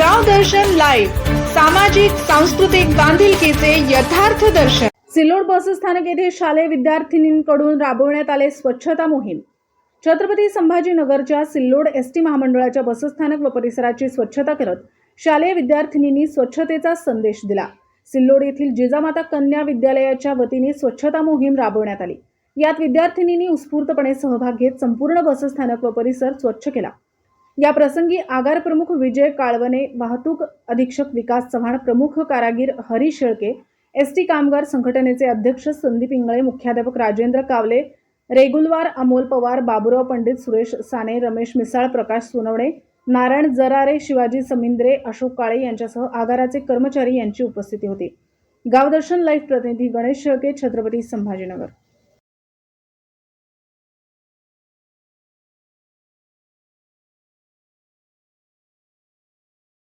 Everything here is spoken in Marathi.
लाईव्ह सामाजिक सांस्कृतिक बांधिलकीचे यथार्थ दर्शन. सिल्लोड बसस्थानक येथे शालेय विद्यार्थिनींकडून राबवण्यात आले स्वच्छता मोहीम. छत्रपती संभाजीनगरच्या सिल्लोड एस टी महामंडळाच्या बसस्थानक व परिसराची स्वच्छता करत शालेय विद्यार्थिनींनी स्वच्छतेचा संदेश दिला. सिल्लोड येथील जिजामाता कन्या विद्यालयाच्या वतीने स्वच्छता मोहीम राबवण्यात आली. यात विद्यार्थिनींनी उत्स्फूर्तपणे सहभाग घेत संपूर्ण बसस्थानक व परिसर स्वच्छ केला. या प्रसंगी आगार प्रमुख विजय काळवणे वाहतूक अधीक्षक विकास चव्हाण प्रमुख कारागीर हरी शेळके एस टी कामगार संघटनेचे अध्यक्ष संदीप इंगळे मुख्याध्यापक राजेंद्र कावले रेगुलवार अमोल पवार बाबुराव पंडित सुरेश साने रमेश मिसाळ प्रकाश सोनवणे नारायण जरारे शिवाजी समिंद्रे अशोक काळे यांच्यासह आगाराचे कर्मचारी यांची उपस्थिती होती. गावदर्शन लाईव्ह प्रतिनिधी गणेश शेळके छत्रपती संभाजीनगर.